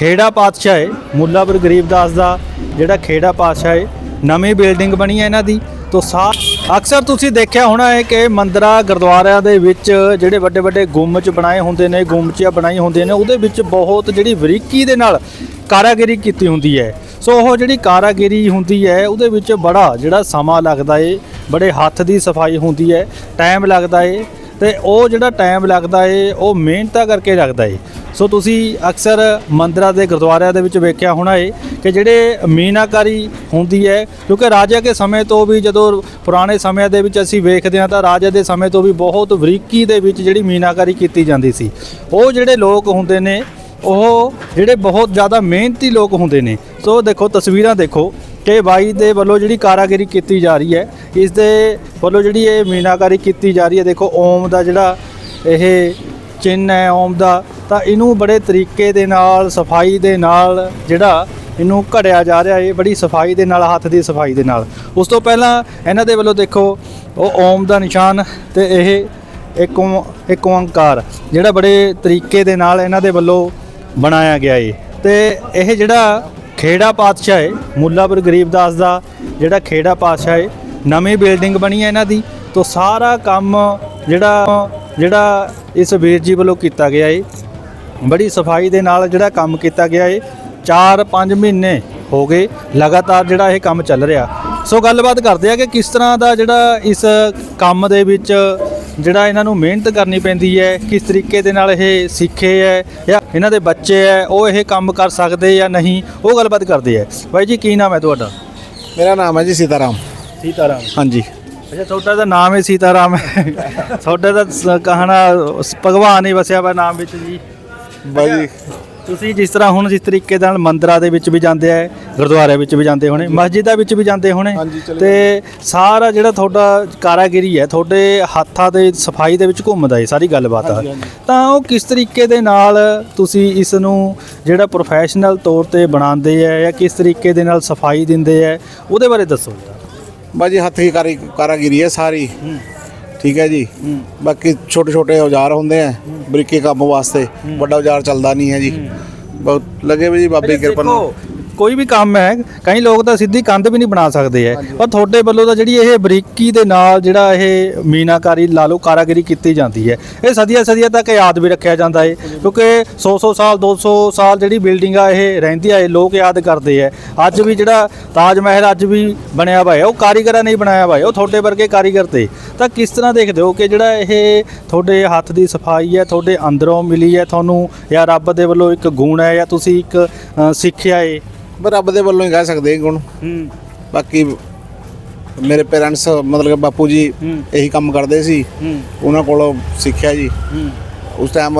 ਖੇੜਾ ਪਾਤਸ਼ਾਹ ਹੈ ਮੁੱਲਾਪੁਰ ਗਰੀਬਦਾਸ ਦਾ ਜਿਹੜਾ ਖੇੜਾ ਪਾਤਸ਼ਾਹ ਹੈ ਨਵੀਂ ਬਿਲਡਿੰਗ ਬਣੀ ਹੈ ਇਹਨਾਂ ਦੀ। ਤੋਂ ਸਾ, ਅਕਸਰ ਤੁਸੀਂ ਦੇਖਿਆ ਹੋਣਾ ਹੈ ਕਿ ਮੰਦਰਾਂ, ਗੁਰਦੁਆਰਿਆਂ ਦੇ ਵਿੱਚ ਜਿਹੜੇ ਵੱਡੇ ਵੱਡੇ ਗੁੰਮਚ ਬਣਾਏ ਹੁੰਦੇ ਨੇ, ਗੁੰਮਚੀਆਂ ਬਣਾਈ ਹੁੰਦੀਆਂ ਨੇ, ਉਹਦੇ ਵਿੱਚ ਬਹੁਤ ਜਿਹੜੀ ਬਰੀਕੀ ਦੇ ਨਾਲ ਕਾਰਾਗਰੀ ਕੀਤੀ ਹੁੰਦੀ ਹੈ। ਸੋ ਉਹ ਜਿਹੜੀ ਕਾਰਾਗਰੀ ਹੁੰਦੀ ਹੈ, ਉਹਦੇ ਵਿੱਚ ਬੜਾ ਜਿਹੜਾ ਸਮਾਂ ਲੱਗਦਾ ਏ, ਬੜੇ ਹੱਥ ਦੀ ਸਫ਼ਾਈ ਹੁੰਦੀ ਹੈ ਟਾਈਮ ਲੱਗਦਾ ਏ ਤੇ ਉਹ ਜਿਹੜਾ ਟਾਈਮ ਲੱਗਦਾ ਏ, ਉਹ ਮਿਹਨਤਾਂ ਕਰਕੇ ਲੱਗਦਾ ਏ। ਸੋ ਤੁਸੀਂ ਅਕਸਰ ਮੰਦਰਾਂ ਦੇ ਗੁਰਦੁਆਰਿਆਂ ਦੇ ਵਿੱਚ ਵੇਖਿਆ ਹੋਣਾ ਏ ਕਿ ਜਿਹੜੇ ਮੀਨਾਕਾਰੀ ਹੁੰਦੀ ਹੈ ਕਿਉਂਕਿ ਰਾਜਾ ਕੇ ਸਮੇਂ ਤੋਂ ਵੀ ਜਦੋਂ ਪੁਰਾਣੇ ਸਮਿਆਂ ਦੇ ਵਿੱਚ ਅਸੀਂ ਵੇਖਦੇ ਹਾਂ, ਤਾਂ ਰਾਜਾ ਦੇ ਸਮੇਂ ਤੋਂ ਵੀ ਬਹੁਤ ਬਰੀਕੀ ਦੇ ਵਿੱਚ ਜਿਹੜੀ ਮੀਨਾਕਾਰੀ ਕੀਤੀ ਜਾਂਦੀ ਸੀ। ਉਹ ਜਿਹੜੇ ਲੋਕ ਹੁੰਦੇ ਨੇ, ਉਹ ਜਿਹੜੇ ਬਹੁਤ ਜ਼ਿਆਦਾ ਮਿਹਨਤੀ ਲੋਕ ਹੁੰਦੇ ਨੇ। ਸੋ ਦੇਖੋ, ਤਸਵੀਰਾਂ ਦੇਖੋ। ਕਿ ਬਾਈ ਦੇ ਵੱਲੋਂ ਜਿਹੜੀ ਕਾਰਾਗਰੀ ਕੀਤੀ ਜਾ ਰਹੀ ਹੈ, ਇਸ ਦੇ ਵੱਲੋਂ ਜਿਹੜੀ ਇਹ ਮੀਨਾਕਾਰੀ ਕੀਤੀ ਜਾ ਰਹੀ ਹੈ, ਦੇਖੋ ਓਮ ਦਾ ਜਿਹੜਾ ਇਹ ਚਿੰਨ੍ਹ ਹੈ, ਓਮ ਦਾ, ਤਾਂ ਇਹਨੂੰ ਬੜੇ ਤਰੀਕੇ ਦੇ ਨਾਲ, ਸਫ਼ਾਈ ਦੇ ਨਾਲ ਜਿਹੜਾ ਇਹਨੂੰ ਘੜਿਆ ਜਾ ਰਿਹਾ ਹੈ ਬੜੀ ਸਫ਼ਾਈ ਦੇ ਨਾਲ, ਹੱਥ ਦੀ ਸਫ਼ਾਈ ਦੇ ਨਾਲ। ਉਸ ਤੋਂ ਪਹਿਲਾਂ ਇਹਨਾਂ ਦੇ ਵੱਲੋਂ ਦੇਖੋ, ਉਹ ਓਮ ਦਾ ਨਿਸ਼ਾਨ ਤੇ ਇਹ ਇੱਕ ਓਂ- ਇੱਕ ਓੰਕਾਰ, ਜਿਹੜਾ ਬੜੇ ਤਰੀਕੇ ਦੇ ਨਾਲ ਇਹਨਾਂ ਦੇ ਵੱਲੋਂ ਬਣਾਇਆ ਗਿਆ ਏ। ਤੇ ਇਹ ਜਿਹੜਾ ਖੇੜਾ ਪਾਤਸ਼ਾਹ ਹੈ ਮੁੱਲਾਪੁਰ ਗਰੀਬਦਾਸ ਦਾ ਜਿਹੜਾ ਖੇੜਾ ਪਾਤਸ਼ਾਹ ਹੈ ਨਵੀਂ ਬਿਲਡਿੰਗ ਬਣੀ ਹੈ ਇਹਨਾਂ ਦੀ, ਤੋਂ ਸਾਰਾ ਕੰਮ ਜਿਹੜਾ ਜਿਹੜਾ ਇਸ ਵੀਰ ਜੀ ਵੱਲੋਂ ਕੀਤਾ ਗਿਆ ਏ। ਬੜੀ ਸਫ਼ਾਈ ਦੇ ਨਾਲ ਜਿਹੜਾ ਕੰਮ ਕੀਤਾ ਗਿਆ ਏ 4-5 ਮਹੀਨੇ ਹੋ ਗਏ, ਲਗਾਤਾਰ ਜਿਹੜਾ ਇਹ ਕੰਮ ਚੱਲ ਰਿਹਾ। ਸੋ ਗੱਲਬਾਤ ਕਰਦੇ ਆ ਕਿ ਕਿਸ ਤਰ੍ਹਾਂ ਦਾ ਜਿਹੜਾ ਇਸ ਕੰਮ ਦੇ ਵਿੱਚ ਜਿਹੜਾ ਇਹਨਾਂ ਨੂੰ ਮਿਹਨਤ ਕਰਨੀ ਪੈਂਦੀ ਹੈ ਕਿਸ ਤਰੀਕੇ ਦੇ ਨਾਲ ਇਹ ਸਿੱਖੇ ਹੈ ਜਾਂ ਇਹਨਾਂ ਦੇ ਬੱਚੇ ਹੈ ਉਹ ਇਹ ਕੰਮ ਕਰ ਸਕਦੇ ਜਾਂ ਨਹੀਂ ਉਹ ਗੱਲਬਾਤ ਕਰਦੇ ਆ ਬਾਈ ਜੀ ਕੀ ਨਾਮ ਹੈ ਤੁਹਾਡਾ? ਮੇਰਾ ਨਾਮ ਹੈ ਜੀ ਸੀਤਾਰਾਮ। ਸੀਤਾਰਾਮ। ਹਾਂਜੀ। ਅੱਛਾ ਤੁਹਾਡਾ ਤਾਂ ਨਾਮ ਹੀ ਸੀਤਾਰਾਮ ਹੈ। ਤੁਹਾਡਾ ਸ- ਕਹਣਾ ਭਗਵਾਨ ਹੀ ਵਸਿਆ ਵਾ ਨਾਮ ਵਿੱਚ ਜੀ। ਬਾਈ ਜੀ ਤੁਸੀਂ ਜਿਸ ਤਰ੍ਹਾਂ ਹੁਣ ਜਿਸ ਤਰੀਕੇ ਨਾਲ ਮੰਦਰਾਂ ਦੇ ਵਿੱਚ ਵੀ ਜਾਂਦੇ ਆ ਗੁਰਦੁਆਰਿਆਂ ਵਿੱਚ ਵੀ ਜਾਂਦੇ ਹੋਣੇ ਮਸਜਿਦਾਂ ਵਿੱਚ ਵੀ ਜਾਂਦੇ ਹੋਣੇ ਤੇ ਸਾਰਾ ਜਿਹੜਾ ਤੁਹਾਡਾ ਕਾਰਾਗਰੀ ਹੈ ਤੁਹਾਡੇ ਹੱਥਾਂ ਦੇ ਸਫ਼ਾਈ ਦੇ ਵਿੱਚ ਘੁੰਮਦਾ ਹੈ ਸਾਰੀ ਗੱਲਬਾਤ ਆ। ਤਾਂ ਉਹ ਕਿਸ ਤਰੀਕੇ ਦੇ ਨਾਲ ਤੁਸੀਂ ਇਸ ਨੂੰ ਜਿਹੜਾ ਪ੍ਰੋਫੈਸ਼ਨਲ ਤੌਰ ਤੇ ਬਣਾਉਂਦੇ ਆ ਜਾਂ ਕਿਸ ਤਰੀਕੇ ਦੇ ਨਾਲ ਸਫ਼ਾਈ ਦਿੰਦੇ ਆ ਉਹਦੇ ਬਾਰੇ ਦੱਸੋ। ਜਰਾ ਬਾਈ ਜੀ ਹੱਥ ਦੀ ਕਾਰਾਗਿਰੀ ਹੈ ਸਾਰੀ। ਠੀਕ ਹੈ ਜੀ? ਬਾਕੀ ਛੋਟੇ ਛੋਟੇ ਔਜ਼ਾਰ ਹੁੰਦੇ ਆ ਬਰੀਕੀ ਕੰਮ ਵਾਸਤੇ ਵੱਡਾ ਔਜ਼ਾਰ ਚੱਲਦਾ ਨਹੀਂ ਹੈ ਜੀ। ਬਹੁਤ ਲੱਗੇ ਵੀ ਜੀ ਬਾਬੇ ਦੀ ਕਿਰਪਾ ਨਾਲ। ਕੋਈ ਵੀ ਕੰਮ ਹੈ ਕਈ ਲੋਕ ਤਾਂ ਸਿੱਧੀ ਕੰਧ ਵੀ ਨਹੀਂ ਬਣਾ ਸਕਦੇ ਐ ਪਰ ਤੁਹਾਡੇ ਵੱਲੋਂ ਤਾਂ ਜਿਹੜੀ ਇਹ ਬਰੀਕੀ ਦੇ ਨਾਲ ਜਿਹੜਾ ਇਹ ਮੀਨਾਕਾਰੀ ਲਾ ਲਓ ਕਾਰਾਗਰੀ ਕੀਤੀ ਜਾਂਦੀ ਹੈ। ਇਹ ਸਦੀਆਂ ਸਦੀਆਂ ਤੱਕ ਯਾਦ ਵੀ ਰੱਖਿਆ ਜਾਂਦਾ ਹੈ ਕਿਉਂਕਿ 100-100 ਸਾਲ 200 ਸਾਲ ਜਿਹੜੀ ਬਿਲਡਿੰਗ ਆ ਇਹ ਰਹਿੰਦੀ ਆ ਇਹ ਲੋਕ ਯਾਦ ਕਰਦੇ ਐ ਅੱਜ ਵੀ ਜਿਹੜਾ ਤਾਜ ਮਹਿਲ ਅੱਜ ਵੀ ਬਣਿਆ ਹੋਇਆ ਹੈ ਉਹ ਕਾਰੀਗਰਾਂ ਨੇ ਹੀ ਬਣਾਇਆ ਹੋਇਆ ਹੈ ਉਹ ਤੁਹਾਡੇ ਵਰਗੇ ਕਾਰੀਗਰ ਤੇ। ਤਾਂ ਕਿਸ ਤਰ੍ਹਾਂ ਦੇਖਦੇ ਹੋ ਕਿ ਜਿਹੜਾ ਇਹ ਤੁਹਾਡੇ ਹੱਥ ਦੀ ਸਫ਼ਾਈ ਹੈ ਤੁਹਾਡੇ ਅੰਦਰੋਂ ਮਿਲੀ ਹੈ ਤੁਹਾਨੂੰ ਜਾਂ ਰੱਬ ਦੇ ਵੱਲੋਂ ਇੱਕ ਗੁਣ ਹੈ ਜਾਂ ਤੁਸੀਂ ਇੱਕ ਸਿੱਖਿਆ ਹੈ? ਪਰ ਰੱਬ ਦੇ ਵੱਲੋਂ ਹੀ ਕਹਿ ਸਕਦੇ ਗੁਣ ਹੂੰ। ਬਾਕੀ ਮੇਰੇ ਪੇਰੈਂਟਸ ਮਤਲਬ ਬਾਪੂ ਜੀ ਇਹੀ ਕੰਮ ਕਰਦੇ ਸੀ। ਉਹਨਾਂ ਕੋਲੋਂ ਸਿੱਖਿਆ ਜੀ। ਉਸ ਟਾਈਮ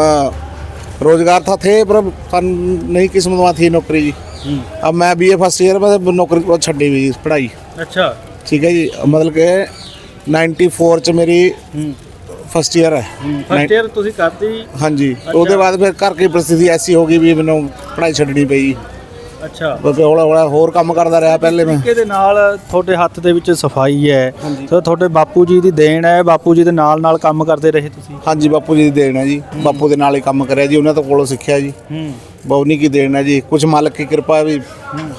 ਰੋਜ਼ਗਾਰ ਤਾਂ ਥੇ ਪਰ ਨਹੀਂ ਕਿਸਮਤ ਮਾ ਥੀ ਨੌਕਰੀ ਜੀ। ਅਬ ਮੈਂ ਬੀਏ ਫਸਟ ਇਅਰ ਮੈਂ ਨੌਕਰੀ ਕੋਲ ਛੱਡੀ ਵੀ ਪੜ੍ਹਾਈ। ਅੱਛਾ। ਠੀਕ ਹੈ ਜੀ। ਮਤਲਬ ਕਿ 94 ਚ ਮੇਰੀ ਫਸਟ ਇਅਰ ਹੈ। ਫਸਟ ਇਅਰ ਤੁਸੀਂ ਕਰਤੀ? ਹਾਂਜੀ। ਉਹਦੇ ਬਾਅਦ ਫਿਰ ਘਰ ਦੀ ਪ੍ਰਸਥਿਤੀ ਐਸੀ ਹੋ ਗਈ ਵੀ ਮੈਨੂੰ ਪੜ੍ਹਾਈ ਛੱਡਣੀ ਪਈ। ਅੱਛਾ। ਫਿਰ ਹੌਲਾ ਹੌਲਾ ਹੋਰ ਕੰਮ ਕਰਦਾ ਰਿਹਾ ਪਹਿਲੇ ਮੈਂ। ਤਰੀਕੇ ਦੇ ਨਾਲ ਤੁਹਾਡੇ ਹੱਥ ਦੇ ਵਿੱਚ ਸਫ਼ਾਈ ਹੈ। ਤੇ ਤੁਹਾਡੇ ਬਾਪੂ ਜੀ ਦੀ ਦੇਣ ਹੈ? ਬਾਪੂ ਜੀ ਦੇ ਨਾਲ ਨਾਲ ਕੰਮ ਕਰਦੇ ਰਹੇ ਤੁਸੀਂ? ਹਾਂਜੀ ਬਾਪੂ ਜੀ ਦੀ ਦੇਣ ਹੈ ਜੀ। ਬਾਪੂ ਦੇ ਨਾਲ ਹੀ ਕੰਮ ਕਰਿਆ ਜੀ ਉਹਨਾਂ ਤੋਂ ਕੋਲੋਂ ਸਿੱਖਿਆ ਜੀ। ਹੂੰ। ਬੌਨੀ ਕੀ ਦੇਣ ਜੀ? ਕੁਝ ਮਾਲਕ ਦੀ ਕਿਰਪਾ ਵੀ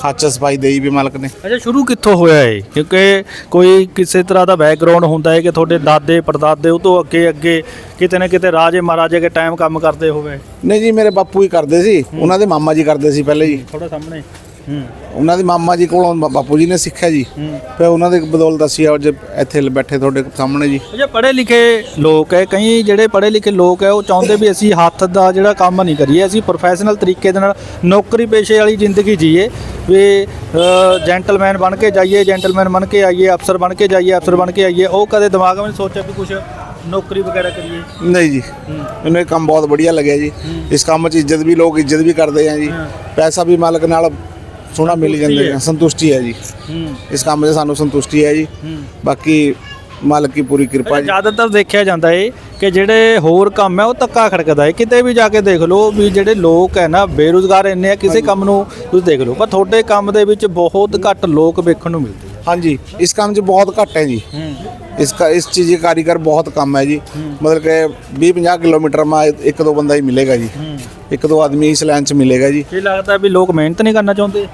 ਹੱਥ ਸਫ਼ਾਈ ਦੇਈ ਵੀ ਮਾਲਕ ਨੇ। ਅੱਛਾ ਸ਼ੁਰੂ ਕਿੱਥੋਂ ਹੋਇਆ ਹੈ ਕਿਉਂਕਿ ਕੋਈ ਕਿਸੇ ਤਰ੍ਹਾਂ ਦਾ ਬੈਕਗ੍ਰਾਉਂਡ ਹੁੰਦਾ ਹੈ ਕਿ ਤੁਹਾਡੇ ਦਾਦੇ ਪੜਦਾਦੇ ਉਹ ਤੋਂ ਅੱਗੇ ਅੱਗੇ ਕਿਤੇ ਨਾ ਕਿਤੇ ਰਾਜੇ ਮਹਾਰਾਜੇ ਦੇ ਟਾਈਮ ਕੰਮ ਕਰਦੇ ਹੋਵੇ। ਨਹੀਂ ਜੀ ਮੇਰੇ ਬਾਪੂ ਹੀ ਕਰਦੇ ਸੀ। ਉਹਨਾਂ ਦੇ ਮਾਮਾ ਜੀ ਕਰਦੇ ਸੀ ਪਹਿਲੇ ਜੀ। ਥੋੜਾ ਸਾਹਮਣੇ। ਉਹਨਾਂ ਦੇ ਮਾਮਾ ਜੀ ਕੋਲੋਂ ਬਾ- ਬਾਪੂ ਜੀ ਨੇ ਸਿੱਖਿਆ ਜੀ। ਫਿਰ ਉਹਨਾਂ ਦੇ ਬਦੌਲਤ ਅਸੀਂ ਅੱਜ ਇੱਥੇ ਬੈਠੇ ਤੁਹਾਡੇ ਸਾਹਮਣੇ ਜੀ। ਅੱਛਾ ਪੜ੍ਹੇ ਲਿਖੇ ਲੋਕ ਹੈ ਕਈ ਜਿਹੜੇ ਪੜ੍ਹੇ ਲਿਖੇ ਲੋਕ ਹੈ ਉਹ ਚਾਹੁੰਦੇ ਵੀ ਅਸੀਂ ਹੱਥ ਦਾ ਜਿਹੜਾ ਕੰਮ ਨਹੀਂ ਕਰੀਏ ਅਸੀਂ ਪ੍ਰੋਫੈਸ਼ਨਲ ਤਰੀਕੇ ਦੇ ਨਾਲ ਨੌਕਰੀ ਪੇਸ਼ੇ ਵਾਲੀ ਜ਼ਿੰਦਗੀ ਜੀਏ ਵੀ ਜੈਂਟਲਮੈਨ ਬਣ ਕੇ ਜਾਈਏ ਜੈਂਟਲਮੈਨ ਬਣ ਕੇ ਆਈਏ ਅਫਸਰ ਬਣ ਕੇ ਜਾਈਏ ਅਫਸਰ ਬਣ ਕੇ ਆਈਏ ਉਹ ਕਦੇ ਦਿਮਾਗ ਵਿੱਚ ਸੋਚਿਆ ਵੀ ਕੁਝ ਨੌਕਰੀ ਵਗੈਰਾ ਕਰੀਏ? ਨਹੀਂ ਜੀ। ਮੈਨੂੰ ਇਹ ਕੰਮ ਬਹੁਤ ਵਧੀਆ ਲੱਗਿਆ ਜੀ। ਇਸ ਕੰਮ 'ਚ ਇੱਜ਼ਤ ਵੀ ਲੋਕ ਇੱਜ਼ਤ ਵੀ ਕਰਦੇ ਆ ਜੀ। ਪੈਸਾ ਵੀ ਮਾਲਕ ਨਾਲ ਸੋਹਣਾ ਮਿਲ ਜਾਂਦਾ ਹੈ। ਹੈ ਸੰਤੁਸ਼ਟੀ ਹੈ ਜੀ। ਹੂੰ। ਇਸ ਕੰਮ 'ਚ ਸਾਨੂੰ ਸੰਤੁਸ਼ਟੀ ਹੈ ਜੀ। ਹੂੰ। ਬਾਕੀ ਮਾਲਕ ਦੀ ਪੂਰੀ ਕਿਰਪਾ ਜੀ। ਜ਼ਿਆਦਾਤਰ ਦੇਖਿਆ ਜਾਂਦਾ ਏ ਕਿ ਜਿਹੜੇ ਹੋਰ ਕੰਮ ਹੈ ਉਹ ਧੱਕਾ ਖੜਕਦਾ ਏ। ਕਿਤੇ ਵੀ ਜਾ ਕੇ ਦੇਖ ਲਓ ਵੀ ਜਿਹੜੇ ਲੋਕ ਹੈ ਨਾ ਬੇਰੁਜ਼ਗਾਰ ਇੰਨੇ ਆ ਕਿਸੇ ਕੰਮ ਨੂੰ ਤੁਸੀਂ ਦੇਖ ਲਓ। ਪਰ ਤੁਹਾਡੇ ਕੰਮ ਦੇ ਵਿੱਚ ਬਹੁਤ ਘੱਟ ਲੋਕ ਵੇਖਣ ਨੂੰ ਮਿਲਦੇ ਹਾਂਜੀ। ਇਸ ਕੰਮ 'ਚ ਬਹੁਤ ਘੱਟ ਹੈ ਜੀ। ਹੂੰ। इसका इस चीज़ के कारीगर बहुत कम है जी मतलब कि 20-50 किलोमीटर में एक दो बंदा ही मिलेगा जी एक दो आदमी इस लाइन च मिलेगा जी ਕੀ ਲੱਗਦਾ ਵੀ ਲੋਕ ਮਿਹਨਤ ਨਹੀਂ ਕਰਨਾ ਚਾਹੁੰਦੇ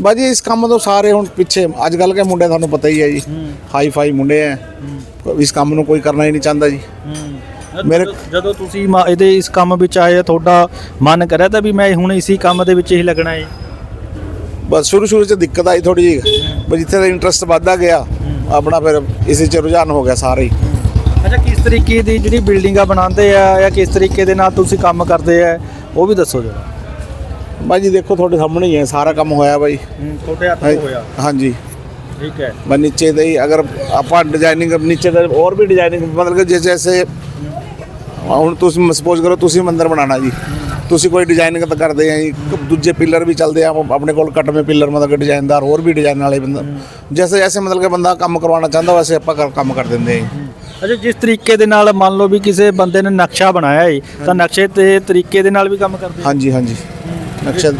ਬਾਜੀ ਇਸ ਕੰਮ ਤੋਂ ਸਾਰੇ ਹੁਣ ਪਿੱਛੇ ਅੱਜ ਕੱਲ ਕੇ ਮੁੰਡੇ ਤੁਹਾਨੂੰ ਪਤਾ ਹੀ ਹੈ ਜੀ ਹਾਈ ਫਾਈ ਮੁੰਡੇ ਐ ਇਸ ਕੰਮ ਨੂੰ ਕੋਈ ਕਰਨਾ ਹੀ ਨਹੀਂ ਚਾਹੁੰਦਾ ਜੀ ਮੇਰੇ- ਜਦੋਂ- ਜਦੋਂ ਤੁਸੀਂ ਮਾ- ਇਹਦੇ ਇਸ ਕੰਮ ਵਿੱਚ ਆਏ ਤੁਹਾਡਾ ਮਨ ਕਰਿਆ ਤਾਂ ਵੀ ਮੈਂ ਹੁਣ ਇਸੇ ਕੰਮ ਦੇ ਵਿੱਚ ਹੀ ਲੱਗਣਾ ਹੈ ਬਸ ਸ਼ੁਰੂ ਸ਼ੁਰੂ ਚ ਦਿੱਕਤ ਆਈ ਥੋੜੀ ਜਿਹੀ ਬਸ ਜਿੱਥੇ ਦਾ ਇੰਟਰਸਟ ਵੱਧਦਾ ਗਿਆ ਆਪਣਾ ਫਿਰ ਇਸੇ ਚ ਰੁਝਾਨ ਹੋ ਗਿਆ ਸਾਰੇ ਹੀ। ਅੱਛਾ ਕਿਸ ਤਰੀਕੇ ਦੀ ਜਿਹੜੀ ਬਿਲਡਿੰਗਾਂ ਬਣਾਉਂਦੇ ਆ ਜਾਂ ਕਿਸ ਤਰੀਕੇ ਦੇ ਨਾਲ ਤੁਸੀਂ ਕੰਮ ਕਰਦੇ ਆ ਉਹ ਵੀ ਦੱਸੋ ਜਰਾ। ਬਾਜੀ ਦੇਖੋ ਤੁਹਾਡੇ ਸਾਹਮਣੇ ਹੀ ਹੈ ਸਾਰਾ ਕੰਮ ਹੋਇਆ ਬਾਈ। ਛੋਟੇ ਹੱਥ ਹਾਂਜੀ। ਠੀਕ ਹੈ। ਮੈਂ ਨੀਚੇ ਦੇ ਹੀ ਅਗਰ ਆਪਾਂ ਡਿਜ਼ਾਈਨਿੰਗ ਨੀਚੇ ਦਾ ਹੋਰ ਵੀ ਡਿਜ਼ਾਈਨਿੰਗ ਮਤਲਬ ਕਿ ਜਿਸ ਜੈਸੇ ਹੁਣ ਤੁਸੀਂ ਸਪੋਜ਼ ਕਰੋ ਤੁਸੀਂ ਮੰਦਰ ਬਣਾਉਣਾ ਜੀ। ਤੁਸੀਂ ਕੋਈ ਡਿਜ਼ਾਈਨਿੰਗ ਤਾਂ ਕਰਦੇ ਆ ਜੀ ਦੂਜੇ ਪਿੱਲਰ ਵੀ ਚੱਲਦੇ ਆ ਆਪ- ਆਪਣੇ ਕੋਲ ਕੱਟਵੇਂ ਪਿੱਲਰ ਮਤਲਬ ਕਿ ਡਿਜ਼ਾਈਨਦਾਰ ਹੋਰ ਵੀ ਡਿਜ਼ਾਈਨ ਵਾਲੇ ਬੰਦਾ ਜੈਸੇ ਜੈਸੇ ਮਤਲਬ ਕਿ ਬੰਦਾ ਕੰਮ ਕਰਵਾਉਣਾ ਚਾਹੁੰਦਾ ਵੈਸੇ ਆਪਾਂ ਕੰਮ ਕਰ ਦਿੰਦੇ ਆ ਅੱਛਾ ਜਿਸ ਤਰੀਕੇ ਦੇ ਨਾਲ ਮੰਨ ਲਓ ਵੀ ਕਿਸੇ ਬੰਦੇ ਨੇ ਨਕਸ਼ਾ ਬਣਾਇਆ ਹੈ ਤਾਂ ਨਕਸ਼ੇ ਤੇ ਤਰੀਕੇ ਦੇ ਨਾਲ ਵੀ ਕੰਮ ਕਰਦੇ ਆ? ਹਾਂਜੀ ਹਾਂਜੀ। ਨਕਸ਼ਾ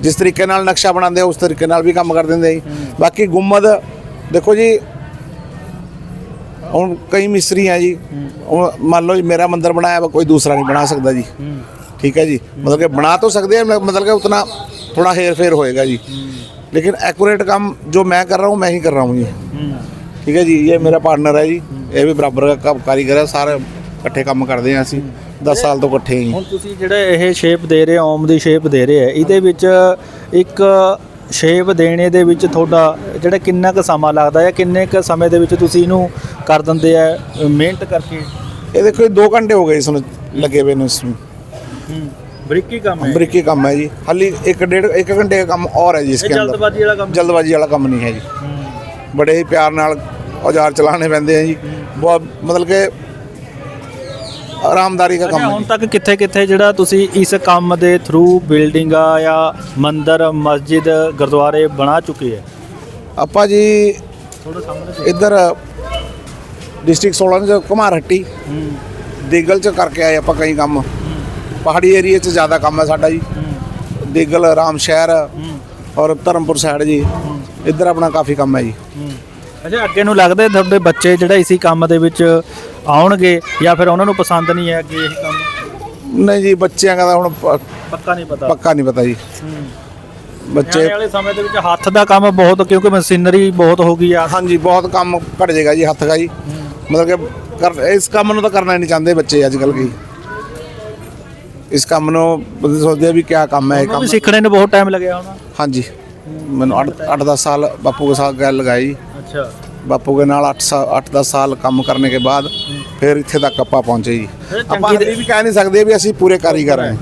ਜਿਸ ਤਰੀਕੇ ਨਾਲ ਨਕਸ਼ਾ ਬਣਾਉਂਦੇ ਆ ਉਸ ਤਰੀਕੇ ਨਾਲ ਵੀ ਕੰਮ ਕਰ ਦਿੰਦੇ ਆ ਜੀ। ਬਾਕੀ ਗੁੰਮਦ ਦੇਖੋ ਜੀ ਹੁਣ ਕਈ ਮਿਸਤਰੀ ਆ ਜੀ। ਮੰਨ ਲਓ ਜੀ ਮੇਰਾ ਮੰਦਰ ਬਣਾਇਆ ਵਾ ਕੋਈ ਦੂਸਰਾ ਨਹੀਂ ਬਣਾ ਸਕਦਾ ਜੀ। ਠੀਕ ਹੈ ਜੀ ਮਤਲਬ ਕਿ ਬਣਾ ਤਾਂ ਸਕਦੇ ਆ मतलब कि उतना थोड़ा हेर फेर होएगा जी लेकिन एक्यूरेट काम जो मैं कर रहा हूँ मैं ही कर रहा हूँ जी ठीक है जी ये मेरा पार्टनर है जी ये भी बराबर का काम- कारीगर है सारे ਇਕੱਠੇ ਕੰਮ ਕਰਦੇ ਆ ਅਸੀਂ 10 ਸਾਲ ਤੋਂ ਇਕੱਠੇ ਹੀ ਹੁਣ ਤੁਸੀਂ ਜਿਹੜੇ ਇਹ ਸ਼ੇਪ ਦੇ ਰਹੇ ਹੋ ਓਮ ਦੀ ਸ਼ੇਪ ਦੇ ਰਹੇ ਆ ਇਹਦੇ ਵਿੱਚ ਇੱਕ ਸ਼ੇਪ ਦੇਣੇ ਦੇ ਵਿੱਚ ਤੁਹਾਡਾ ਜਿਹੜਾ ਕਿੰਨਾ ਕੁ ਸਮਾਂ ਲੱਗਦਾ ਹੈ ਕਿੰਨੇ ਕੁ ਸਮੇਂ ਦੇ ਵਿੱਚ ਤੁਸੀਂ ਇਹਨੂੰ ਕਰ ਦਿੰਦੇ ਆ ਅ, ਮਿਹਨਤ ਕਰਕੇ ਇਹ ਦੇਖੋ 2 ਘੰਟੇ ਹੋ ਗਏ ਇਸ ਨੂੰ ਲੱਗੇ ਹੋਏ ਨੇ ਇਸ ਨੂੰ ਬਰੀਕੀ ਕੰਮ ਹੈ ਜੀ। ਹਾਲੀ 1 1 ਘੰਟੇ ਦਾ ਕੰਮ ਔਰ ਹੈ ਜੀ ਇਸ ਕੇ ਅੰਦਰ। ਜਲਦਬਾਜ਼ੀ ਵਾਲਾ ਕੰਮ ਨਹੀਂ ਹੈ ਜੀ। ਬੜੇ ਹੀ ਪਿਆਰ ਨਾਲ ਔਜ਼ਾਰ ਚਲਾਣੇ ਪੈਂਦੇ ਆ ਜੀ। ਮਤਲਬ ਕਿ ਆਰਾਮਦਾਰੀ ਦਾ ਕੰਮ ਹੁਣ ਤੱਕ ਕਿੱਥੇ ਕਿੱਥੇ ਜਿਹੜਾ ਤੁਸੀਂ ਇਸ ਕੰਮ ਦੇ ਥਰੂ ਬਿਲਡਿੰਗਾਂ ਜਾਂ ਮੰਦਰ ਮਸਜਿਦ ਗੁਰਦੁਆਰੇ ਬਣਾ ਚੁੱਕੇ ਹੈ ਆਪਾਂ ਜੀ ਇੱਧਰ ਡਿਸਟ੍ਰਿਕਟ ਸੋਲਨ ਚ ਕੁਮਾਰ ਹੱਟੀ ਦੇਗਲ ਚ ਕਰਕੇ ਆਏ ਆਪਾਂ ਕਈ ਕੰਮ। ਪਹਾੜੀ ਏਰੀਆ ਚ ਜ਼ਿਆਦਾ ਕੰਮ ਹੈ ਸਾਡਾ ਜੀ। ਦੇਗਲ ਰਾਮ ਸ਼ਹਿਰ ਔਰ ਧਰਮਪੁਰ ਸਾਈਡ ਜੀ। ਇੱਧਰ ਆਪਣਾ ਕਾਫੀ ਕੰਮ ਹੈ ਜੀ। ਅੱਛਾ ਅੱਗੇ ਨੂੰ ਲੱਗਦਾ ਤੁਹਾਡੇ ਬੱਚੇ ਜਿਹੜਾ ਇਸੇ ਕੰਮ ਦੇ ਵਿੱਚ ਆਉਣਗੇ ਜਾਂ ਫਿਰ ਉਹਨਾਂ ਨੂੰ ਪਸੰਦ ਨਹੀਂ ਹੈ ਕਿ ਇਹ ਕੰਮ? ਨਹੀਂ ਜੀ ਬੱਚਿਆਂ ਦਾ ਹੁਣ ਪੱਕਾ ਨਹੀਂ ਪਤਾ। ਪੱਕਾ ਨਹੀਂ ਪਤਾ ਜੀ। ਬੱਚੇ ਵਾਲੇ ਸਮੇਂ ਦੇ ਵਿੱਚ ਹੱਥ ਦਾ ਕੰਮ ਬਹੁਤ ਕਿਉਂਕਿ ਮਸ਼ੀਨਰੀ ਬਹੁਤ ਹੋ ਗਈ ਆ। ਹਾਂਜੀ ਬਹੁਤ ਕੰਮ ਘਟ ਜਾਏਗਾ ਜੀ ਹੱਥ ਦਾ ਜੀ। ਮਤਲਬ ਕਿ ਇਸ ਕੰਮ ਨੂੰ ਤਾਂ ਕਰਨਾ ਹੀ ਨਹੀਂ ਚਾਹੁੰਦੇ ਬੱਚੇ ਅੱਜ ਕੱਲ੍ਹ ਕੀ ਇਸ ਕੰਮ ਨੂੰ ਸੋਚਦੇ ਆ ਵੀ ਕਿਆ ਕੰਮ ਹੈ ਇਹ ਕੰਮ ਸਿੱਖਣੇ ਨੂੰ ਬਹੁਤ ਟਾਈਮ ਲੱਗਿਆ ਹੋਣਾ। ਹਾਂਜੀ। ਮੈਨੂੰ 8-10 ਸਾਲ ਬਾਪੂ ਕੇ ਸਾਥ ਗੱਲ ਲਗਾਈ। ਅੱਛਾ। ਬਾਪੂ ਕੇ ਨਾਲ 8-10 ਸਾਲ ਕੰਮ ਕਰਨੇ ਕੇ ਬਾਅਦ ਫਿਰ ਇੱਥੇ ਤੱਕ ਆਪਾਂ ਪਹੁੰਚੇ ਜੀ। ਆਪਾਂ ਇਹ ਵੀ ਕਹਿ ਨਹੀਂ ਸਕਦੇ ਵੀ ਅਸੀਂ ਪੂਰੇ ਕਾਰੀਗਰ ਹਾਂ।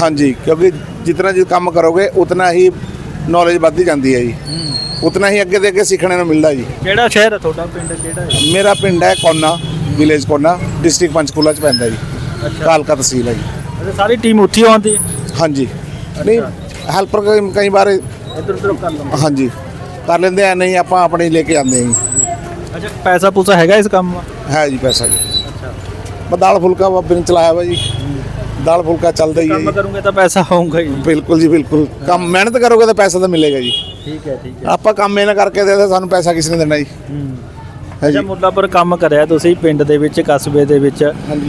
ਹਾਂਜੀ ਕਿਉਂਕਿ ਜਿਤਨਾ ਜੀ ਕੰਮ ਕਰੋਗੇ ਉਤਨਾ ਹੀ ਨੌਲੇਜ ਵੱਧਦੀ ਜਾਂਦੀ ਹੈ ਜੀ। ਉਤਨਾ ਹੀ ਅੱਗੇ ਦੇ ਅੱਗੇ ਸਿੱਖਣ ਨੂੰ ਮਿਲਦਾ ਜੀ। ਕਿਹੜਾ ਸ਼ਹਿਰ ਹੈ ਤੁਹਾਡਾ? ਪਿੰਡ ਕਿਹੜਾ ਹੈ? ਮੇਰਾ ਪਿੰਡ ਹੈ ਕੋਨਾ ਵਿਲੇਜ ਕੋਨਾ ਡਿਸਟ੍ਰਿਕਟ ਪੰਚਕੂਲਾ ਚ ਪੈਂਦਾ ਜੀ। ਕਾਲਕਾ ਤਹਿਸੀਲ ਹੈ ਜੀ। ਅੱਛਾ ਸਾਰੀ ਟੀਮ ਉੱਥੇ ਆਉਂਦੀ ਹੈ ਹਾਂਜੀ। ਨਹੀਂ ਹੈਲਪਰ ਕਈ- ਕਈ ਵਾਰ ਇੱਧਰ ਉੱਧਰ ਕਰ ਲੰਦਾ ਹਾਂਜੀ ਕਰ ਲੈਂਦੇ ਆ ਨਹੀਂ ਆਪਾਂ ਆਪਣੇ ਲੈ ਕੇ ਜਾਂਦੇ ਹਾਂ ਜੀ। ਅੱਛਾ ਪੈਸਾ ਪੂਸਾ ਹੈਗਾ ਇਸ ਕੰਮ ਦਾ ਹੈ ਜੀ ਪੈਸਾ ਜੀ। ਅੱਛਾ। ਬਸ ਦਾਲ ਫੁਲਕਾ ਬਾਬੇ ਨੇ ਚਲਾਇਆ ਵਾ ਜੀ। ਦਾਲ ਫੁਲਕਾ ਚੱਲਦਾ ਹੀ ਹੈ ਕੰਮ ਜੀ। ਕਰੋਗੇ ਤਾਂ ਪੈਸਾ ਹੋਊਗਾ ਹੀ। ਬਿਲਕੁਲ ਜੀ ਬਿਲਕੁਲ। ਕੰਮ ਮਿਹਨਤ ਕਰੋਗੇ ਤਾਂ ਪੈਸਾ ਤਾਂ ਮਿਲੇਗਾ ਜੀ। ਠੀਕ ਹੈ ਠੀਕ ਆਪਾਂ ਕੰਮ ਇਹ ਨਾ ਕਰਕੇ ਦੇ ਦੇ ਸਾਨੂੰ ਪੈਸਾ ਕਿਸ ਨੇ ਦੇਣਾ ਜੀ। ਹੈ। ਅੱਛਾ ਮੁੱਲਾਪੁਰ ਕੰਮ ਕਰਿਆ ਤੁਸੀਂ ਪਿੰਡ ਦੇ ਵਿੱਚ ਕਸਬੇ ਦੇ ਵਿੱਚ?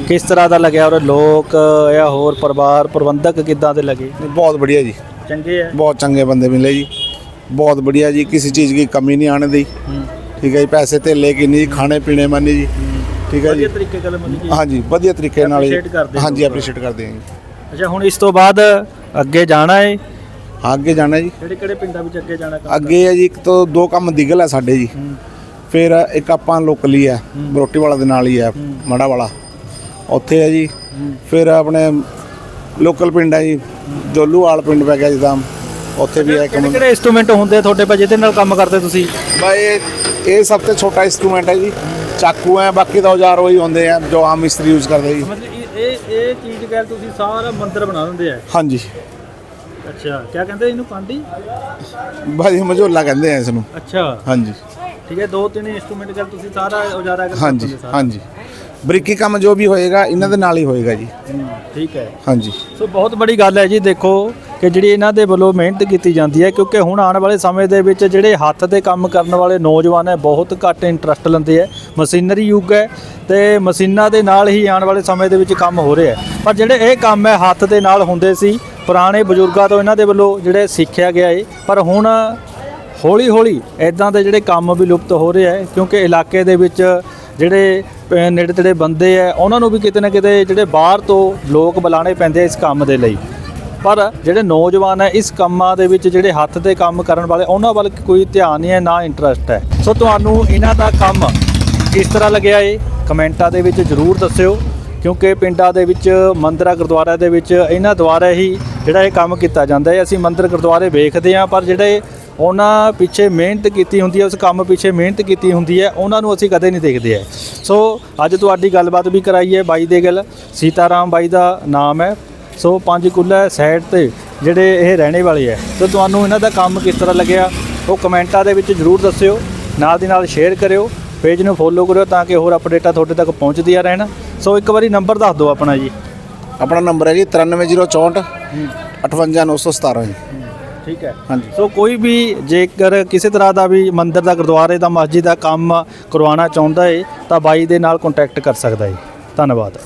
ਕਿਸ ਤਰ੍ਹਾਂ ਦਾ ਲੱਗਿਆ ਔਰ ਲੋਕ ਜਾਂ ਹੋਰ ਪਰਿਵਾਰ ਪ੍ਰਬੰਧਕ ਕਿੱਦਾਂ ਦੇ ਲੱਗੇ? ਬਹੁਤ ਵਧੀਆ ਜੀ। ਚੰਗੇ ਆ? ਬਹੁਤ ਚੰਗੇ ਬੰਦੇ ਮਿਲੇ ਜੀ। ਬਹੁਤ ਵਧੀਆ ਜੀ। ਕਿਸੇ ਚੀਜ਼ ਦੀ ਕਮੀ ਨਹੀਂ ਆਣ ਦੀ। ਠੀਕ ਹੈ ਜੀ ਪੈਸੇ ਧੇਲੇ ਕਿੰਨੀ ਖਾਣੇ ਪੀਣੇ ਮਾਨੀ ਜੀ। ਠੀਕ ਹੈ ਜੀ। ਵਧੀਆ ਤਰੀਕੇ ਨਾਲ ਮਿਲੀ ਜੀ। ਹਾਂਜੀ ਵਧੀਆ ਤਰੀਕੇ ਨਾਲ ਜੀ। ਹਾਂਜੀ ਕਰਦੇ ਹਾਂ ਅੱਛਾ ਹੁਣ ਇਸ ਤੋਂ ਬਾਅਦ ਅੱਗੇ ਜਾਣਾ ਹੈ ਅੱਗੇ ਜਾਣਾ ਜੀ। ਕਿਹੜੇ ਕਿਹੜੇ ਪਿੰਡਾਂ ਵਿੱਚ ਅੱਗੇ ਜਾਣਾ ਅੱਗੇ ਹੈ ਜੀ ਇੱਕ ਤੋਂ ਦੋ ਕੰਮ ਦਿਗਲ ਹੈ ਸਾਡੇ ਜੀ। ਫਿਰ ਇੱਕ ਆਪਾਂ ਲੋਕਲੀ ਹੈ ਬਰੋਟੀ ਵਾਲਾ ਦੇ ਨਾਲ ਹੀ ਹੈ ਮੜਾ ਵਾਲਾ। ਉੱਥੇ ਹੈ ਜੀ। ਫਿਰ ਆਪਣੇ ਲੋਕਲ ਪਿੰਡ ਹੈ ਜੀ ਜੋਲੂਵਾਲ ਪਿੰਡ ਪੈ ਗਿਆ ਜਿੱਦਾਂ। ਉੱਥੇ ਵੀ ਹੈ ਇੱਕ ਕਿਹੜੇ ਕਿਹੜੇ ਇੰਸਟਰੂਮੈਂਟ ਹੁੰਦੇ ਆ ਤੁਹਾਡੇ ਪਾ ਜਿਹਦੇ ਨਾਲ ਕੰਮ ਕਰਦੇ ਤੁਸੀਂ? ਬਾਈ ਇਹ ਸਭ ਤੋਂ ਛੋਟਾ ਇੰਸਟਰੂਮੈਂਟ ਹੈ ਜੀ। ਚਾਕੂ ਹੈ ਬਾਕੀ ਦਾ ਔਜ਼ਾਰ ਉਹੀ ਹੁੰਦੇ ਆ ਜੋ ਆਮ ਮਿਸਤਰੀ ਯੂਜ਼ ਕਰਦੇ ਜੀ। ਮਤਲਬ ਇਹ ਇਹ ਚੀਜ਼ ਗੱਲ ਤੁਸੀਂ ਸਾਰਾ ਮੰਦਿਰ ਬਣਾ ਦਿੰਦੇ ਆ। ਹਾਂਜੀ। ਅੱਛਾ ਕੀ ਕਹਿੰਦੇ ਇਹਨੂੰ ਪਾਂਡੀ ਬਾਈ ਮਝੋਲਾ ਕਹਿੰਦੇ ਆ ਇਸ ਨੂੰ ਅੱਛਾ। ਹਾਂਜੀ। ਠੀਕ ਹੈ ਦੋ ਤਿੰਨ ਇੰਸਟਰੂਮੈਂਟ ਗੱਲ ਤੁਸੀਂ ਸਾਰਾ ਔਜ਼ਾਰਾ ਕਰ ਹਾਂਜੀ ਹਾਂਜੀ। ਬਰੀਕੀ ਕੰਮ ਜੋ ਵੀ ਹੋਏਗਾ ਇਹਨਾਂ ਦੇ ਨਾਲ ਹੀ ਹੋਏਗਾ ਜੀ। ਠੀਕ ਹੈ। ਹਾਂਜੀ। ਸੋ ਬਹੁਤ ਬੜੀ ਗੱਲ ਹੈ ਜੀ ਦੇਖੋ ਕਿ ਜਿਹੜੀ ਇਹਨਾਂ ਦੇ ਵੱਲੋਂ ਮਿਹਨਤ ਕੀਤੀ ਜਾਂਦੀ ਹੈ ਕਿਉਂਕਿ ਹੁਣ ਆਉਣ ਵਾਲੇ ਸਮੇਂ ਦੇ ਵਿੱਚ ਜਿਹੜੇ ਹੱਥ ਦੇ ਕੰਮ ਕਰਨ ਵਾਲੇ ਨੌਜਵਾਨ ਹੈ ਬਹੁਤ ਘੱਟ ਇੰਟਰਸਟ ਲੈਂਦੇ ਹੈ। ਮਸ਼ੀਨਰੀ ਯੁੱਗ ਹੈ ਤੇ ਮਸ਼ੀਨਾਂ ਦੇ ਨਾਲ ਹੀ ਆਉਣ ਵਾਲੇ ਸਮੇਂ ਦੇ ਵਿੱਚ ਕੰਮ ਹੋ ਰਿਹਾ ਹੈ। ਪਰ ਜਿਹੜੇ ਇਹ ਕੰਮ ਹੈ ਹੱਥ ਦੇ ਨਾਲ ਹੁੰਦੇ ਸੀ ਪੁਰਾਣੇ ਬਜ਼ੁਰਗਾਂ ਤੋਂ ਇਹਨਾਂ ਦੇ ਵੱਲੋਂ ਜਿਹੜੇ ਸਿੱਖਿਆ ਗਿਆ ਹੈ ਪਰ ਹੁਣ ਹੌਲੀ ਹੌਲੀ ਇਦਾਂ ਦੇ ਜਿਹੜੇ ਕੰਮ ਵੀ ਲੁਪਤ ਹੋ ਰਹੇ ਹੈ ਕਿਉਂਕਿ ਇਲਾਕੇ ਦੇ ਵਿੱਚ ਜਿਹੜੇ ਨੇੜੇ ਤੇੜੇ ਬੰਦੇ ਹੈ ਉਹਨਾਂ ਨੂੰ ਵੀ ਕਿਤੇ ਨਾ ਕਿਤੇ ਜਿਹੜੇ ਬਾਹਰ ਤੋਂ ਲੋਕ ਬੁਲਾਣੇ ਪੈਂਦੇ ਆ ਇਸ ਕੰਮ ਦੇ ਲਈ। ਪਰ ਜਿਹੜੇ ਨੌਜਵਾਨ ਹੈ ਇਸ ਕੰਮਾਂ ਦੇ ਵਿੱਚ ਜਿਹੜੇ ਹੱਥ 'ਤੇ ਕੰਮ ਕਰਨ ਵਾਲੇ, ਉਹਨਾਂ ਵੱਲ ਕੋਈ ਧਿਆਨ ਨਹੀਂ ਹੈ, ਨਾ ਇੰਟਰਸਟ ਹੈ। ਸੋ ਤੁਹਾਨੂੰ ਇਹਨਾਂ ਦਾ ਕੰਮ ਕਿਸ ਤਰ੍ਹਾਂ ਲੱਗਿਆ ਏ? ਕਮੈਂਟਾਂ ਦੇ ਵਿੱਚ ਜਰੂਰ ਦੱਸਿਓ, ਕਿਉਂਕਿ ਪਿੰਡਾਂ ਦੇ ਵਿੱਚ, ਮੰਦਰਾਂ ਗੁਰਦੁਆਰਿਆਂ ਦੇ ਵਿੱਚ, ਇਹਨਾਂ ਦੁਆਰਾ ਹੀ ਜਿਹੜਾ ਇਹ ਕੰਮ ਕੀਤਾ ਜਾਂਦਾ ਹੈ ਅਸੀਂ ਮੰਦਰ ਗੁਰਦੁਆਰੇ ਵੇਖਦੇ ਹਾਂ, ਪਰ ਜਿਹੜੇ ਉਹਨਾਂ ਪਿੱਛੇ ਮਿਹਨਤ ਕੀਤੀ ਹੁੰਦੀ ਹੈ ਉਸ ਕੰਮ ਪਿੱਛੇ ਮਿਹਨਤ ਕੀਤੀ ਹੁੰਦੀ ਹੈ ਉਹਨਾਂ ਨੂੰ ਅਸੀਂ ਕਦੇ ਨਹੀਂ ਦੇਖਦੇ ਹੈ। ਸੋ ਅੱਜ ਤੁਹਾਡੀ ਗੱਲਬਾਤ ਵੀ ਕਰਾਈ ਹੈ ਬਾਈ ਦੇ ਗੱਲ ਸੀਤਾਰਾਮ ਬਾਈ ਦਾ ਨਾਮ ਹੈ। ਸੋ ਪੰਜ ਕੁੱਲਾ ਸਾਈਡ ਤੇ ਜਿਹੜੇ ਇਹ ਰਹਿਣੇ ਵਾਲੇ ਹੈ ਸੋ ਤੁਹਾਨੂੰ ਇਹਨਾਂ ਦਾ ਕੰਮ ਕਿਸ ਤਰ੍ਹਾਂ ਲੱਗਿਆ ਉਹ ਕਮੈਂਟਾਂ ਦੇ ਵਿੱਚ ਜਰੂਰ ਦੱਸਿਓ ਨਾਲ ਦੀ ਨਾਲ ਸ਼ੇਅਰ ਕਰਿਓ ਪੇਜ ਨੂੰ ਫੋਲੋ ਕਰਿਓ ਤਾਂ ਕਿ ਹੋਰ ਅਪਡੇਟਾਂ ਤੁਹਾਡੇ ਤੱਕ ਪਹੁੰਚਦੀਆਂ ਰਹਿਣ। ਸੋ ਇੱਕ ਵਾਰੀ ਨੰਬਰ ਦੱਸ ਦਿਓ ਆਪਣਾ ਜੀ। ਆਪਣਾ ਨੰਬਰ ਹੈ ਜੀ 93064 58917 ਜੀ। ਠੀਕ ਹੈ। ਹਾਂਜੀ। ਸੋ ਕੋਈ ਵੀ ਜੇਕਰ ਕਿਸੇ ਤਰ੍ਹਾਂ ਦਾ ਵੀ ਮੰਦਿਰ ਦਾ ਗੁਰਦੁਆਰੇ ਦਾ ਮਸਜਿਦ ਦਾ ਕੰਮ ਕਰਵਾਉਣਾ ਚਾਹੁੰਦਾ ਹੈ ਤਾਂ ਬਾਈ ਦੇ ਨਾਲ ਕੰਟੈਕਟ ਕਰ ਸਕਦਾ ਹੈ ਧੰਨਵਾਦ।